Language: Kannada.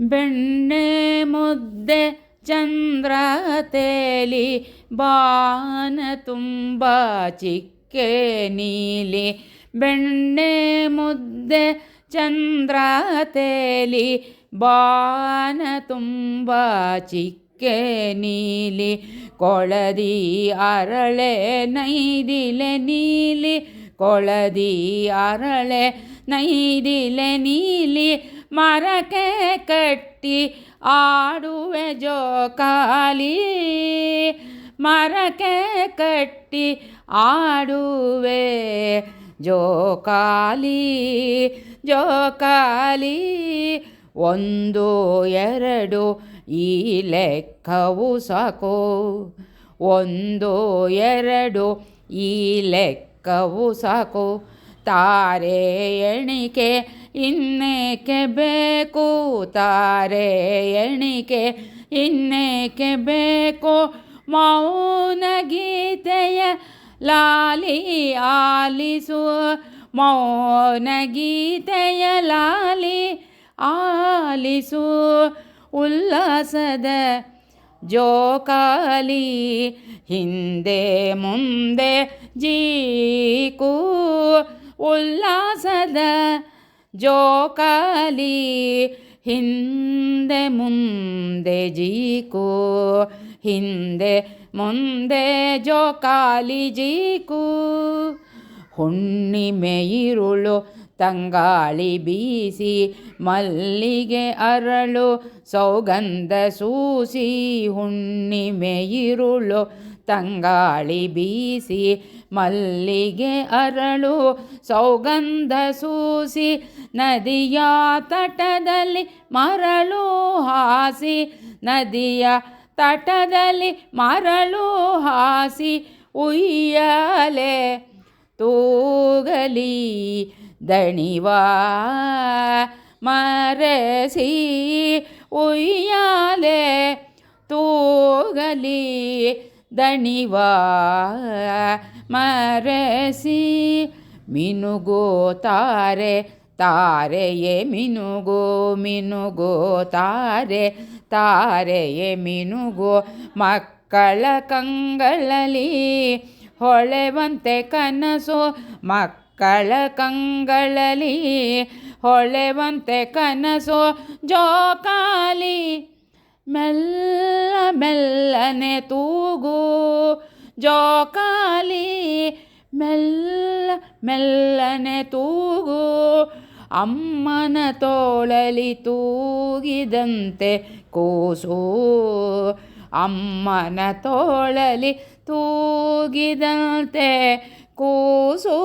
ಬೆಣ್ಣೆ ಮುದ್ದೆ ಚಂದ್ರ ತೇಲಿ ಬಾನ ತುಂಬ ಚಿಕ್ಕೆ ನೀಲಿ. ಬೆಣ್ಣೆ ಮುದ್ದೆ ಚಂದ್ರ ತೇಲಿ ಬಾನ ತುಂಬ ಚಿಕ್ಕೆ ನೀಲಿ. ಕೊಳದಿ ಅರಳೆ ನೈದಿಲೆ ನೀಲಿ, ಕೊಳದಿ ಅರಳೆ ನೈದಿಲೆ ನೀಲಿ. ಮರಕ್ಕೆ ಕಟ್ಟಿ ಆಡುವೆ ಜೋಕಾಲಿ. ಮರಕ್ಕೆ ಕಟ್ಟಿ ಆಡುವೆ ಜೋಕಾಲಿ ಜೋಕಾಲಿ. ಒಂದು, ಎರಡು ಈ ಲೆಕ್ಕವು ಸಾಕು. ಒಂದು, ಎರಡು ಈ ಲೆಕ್ಕವು ಸಾಕು. ತಾರೆ ಎಣಿಕೆ ಇನ್ನೇಕೆ ಬೇಕು? ತಾರೆ ಎಣಿಕೆ ಇನ್ನೇಕೆ ಬೇಕು? ಮೌನ ಗೀತೆಯ ಲಾಲಿ ಆಲಿಸು. ಮೌನ ಗೀತೆಯ ಲಾಲಿ ಆಲಿಸು. ಉಲ್ಲಾಸದ ಜೋಕಾಲಿ ಹಿಂದೆ ಮುಂದೆ ಜೀಕು. ಉಲ್ಲಾಸದ ಜೋಕಾಲಿ ಹಿಂದೆ ಮುಂದೆ ಜೀಕು, ಹಿಂದೆ ಮುಂದೆ ಜೋಕಾಲಿ ಜೀಕು. ಹುಣ್ಣಿಮೆಯಿರುಳು ತಂಗಾಳಿ ಬೀಸಿ, ಮಲ್ಲಿಗೆ ಅರಳು ಸೌಗಂಧ ಸೂಸಿ, ಹುಣ್ಣಿಮೆ ಇರುಳು ತಂಗಾಳಿ ಬೀಸಿ ಮಲ್ಲಿಗೆ ಅರಳು ಸೌಗಂಧ ಸೂಸಿ ನದಿಯ ತಟದಲ್ಲಿ ಮರಳು ಹಾಸಿ ನದಿಯ ತಟದಲ್ಲಿ ಮರಳು ಹಾಸಿ ಉಯ್ಯಲೆ ತೂಗಲಿ ದಣಿವಾ ಮರಸಿ ಉಯ್ಯಾಲೆ ತೂಗಲಿ ದಣಿವಾ ಮರಸಿ ಮಿನುಗೋ ತಾರೆ ತಾರೆಯೇ ಮಿನುಗೋ ಮಿನುಗೋ ತಾರೆ ತಾರೆಯೇ ಮಿನುಗೋ. ಮಕ್ಕಳ ಕಂಗಳಲ್ಲಿ ಹೊಳೆವಂತೆ ಕನಸು, ಮಕ್ಕಳ ಕಂಗಳಲ್ಲಿ ಹೊಳೆವಂತೆ ಕನಸು. ಜೋಕಾಲಿ ಮೆಲ್ಲ ಮೆಲ್ಲನೆ ತೂಗು ಜೋಕಾಲಿ ಮೆಲ್ಲ ಮೆಲ್ಲನೆ ತೂಗು ಅಮ್ಮನ ತೋಳಲಿ ತೂಗಿದಂತೆ ಕೂಸು ಅಮ್ಮನ ತೋಳಲಿ ತೂಗಿದಂತೆ ಕೂಸು.